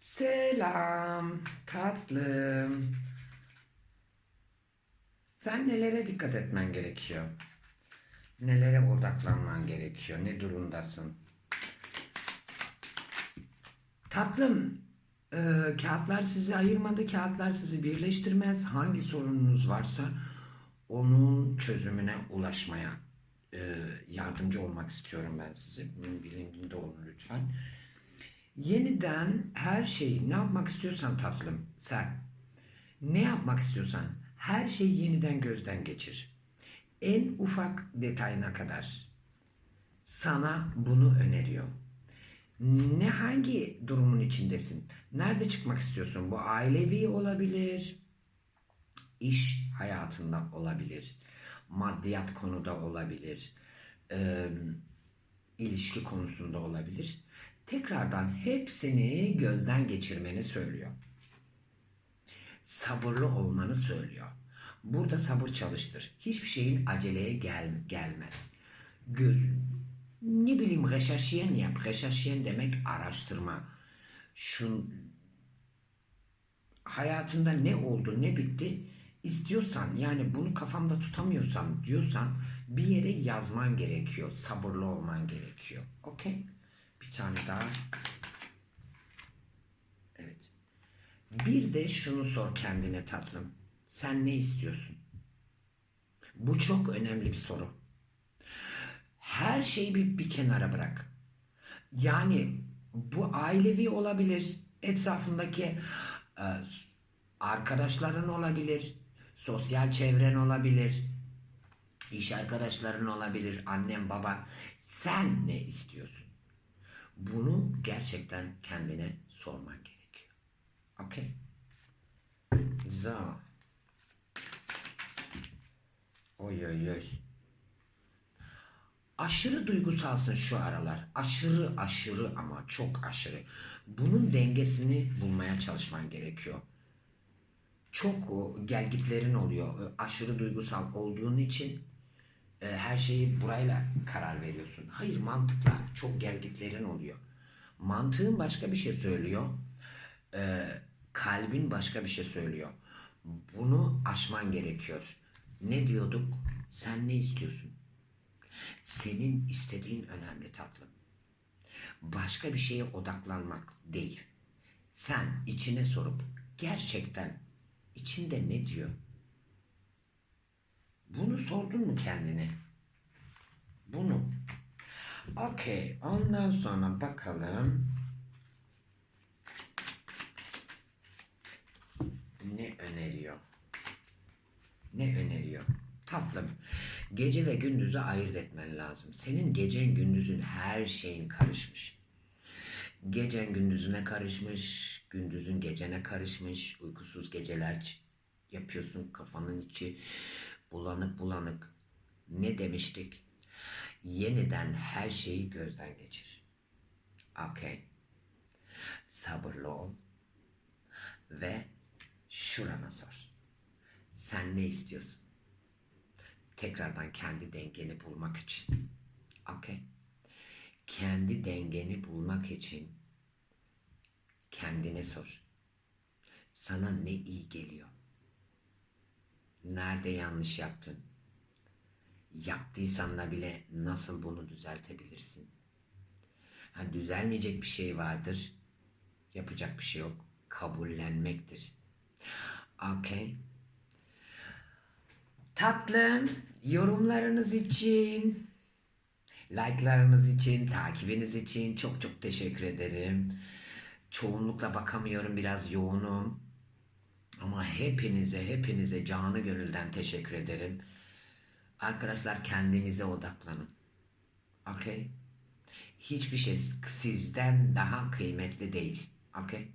Selam tatlım. Sen nelere dikkat etmen gerekiyor? Nelere odaklanman gerekiyor? Ne durumdasın? Tatlım, e, kağıtlar sizi ayırmadı, kağıtlar sizi birleştirmez. Hangi sorununuz varsa onun çözümüne ulaşmaya e, yardımcı olmak istiyorum ben size. Bunun bilincinde olun lütfen. Yeniden her şeyi ne yapmak istiyorsan tatlım sen ne yapmak istiyorsan her şeyi yeniden gözden geçir. En ufak detayına kadar sana bunu öneriyor. Ne hangi durumun içindesin? Nerede çıkmak istiyorsun? Bu ailevi olabilir, iş hayatında olabilir, maddiyat konuda olabilir, eee, ilişki konusunda olabilir. Tekrardan hepsini gözden geçirmeni söylüyor. Sabırlı olmanı söylüyor. Burada sabır çalıştır. Hiçbir şeyin aceleye gel gelmez. Göz, ne bileyim reşaşiyen yap. Reşaşiyen demek araştırma. Şun, hayatında ne oldu ne bitti istiyorsan yani bunu kafamda tutamıyorsan diyorsan bir yere yazman gerekiyor. Sabırlı olman gerekiyor. Okey? Bir tane daha. Evet. Bir de şunu sor kendine tatlım. Sen ne istiyorsun? Bu çok önemli bir soru. Her şeyi bir, bir kenara bırak. Yani bu ailevi olabilir, etrafındaki e, arkadaşların olabilir, sosyal çevren olabilir, iş arkadaşların olabilir, annen baban. Sen ne istiyorsun? Bunu gerçekten kendine sorman gerekiyor. Okay? So. Oy oy oy. Aşırı duygusalsın şu aralar. Aşırı aşırı ama çok aşırı. Bunun dengesini bulmaya çalışman gerekiyor. Çok gelgitlerin oluyor. Aşırı duygusal olduğun için e, her şeyi burayla karar veriyorsun. Hayır mantıkla çok gelgitlerin oluyor. Mantığın başka bir şey söylüyor. E, kalbin başka bir şey söylüyor. Bunu aşman gerekiyor. Ne diyorduk? Sen ne istiyorsun? Senin istediğin önemli tatlım. Başka bir şeye odaklanmak değil. Sen içine sorup gerçekten içinde ne diyor? Bunu sordun mu kendine? Bunu. Okey. Ondan sonra bakalım. Ne öneriyor? Ne öneriyor? Tatlım. Gece ve gündüzü ayırt etmen lazım. Senin gecen gündüzün her şeyin karışmış. Gecen gündüzüne karışmış, gündüzün gecene karışmış, uykusuz geceler yapıyorsun, kafanın içi bulanık bulanık. Ne demiştik? Yeniden her şeyi gözden geçir. Okey. Sabırlı ol. Ve şurana sor. Sen ne istiyorsun? Tekrardan kendi dengeni bulmak için. Okey. Kendi dengeni bulmak için kendine sor. Sana ne iyi geliyor? Nerede yanlış yaptın? Yaptıysan da bile nasıl bunu düzeltebilirsin? Ha, düzelmeyecek bir şey vardır. Yapacak bir şey yok. Kabullenmektir. Okey. Tatlım, yorumlarınız için, like'larınız için, takibiniz için çok çok teşekkür ederim. Çoğunlukla bakamıyorum, biraz yoğunum. Ama hepinize, hepinize canı gönülden teşekkür ederim. Arkadaşlar kendinize odaklanın. Okey? Hiçbir şey sizden daha kıymetli değil. Okey?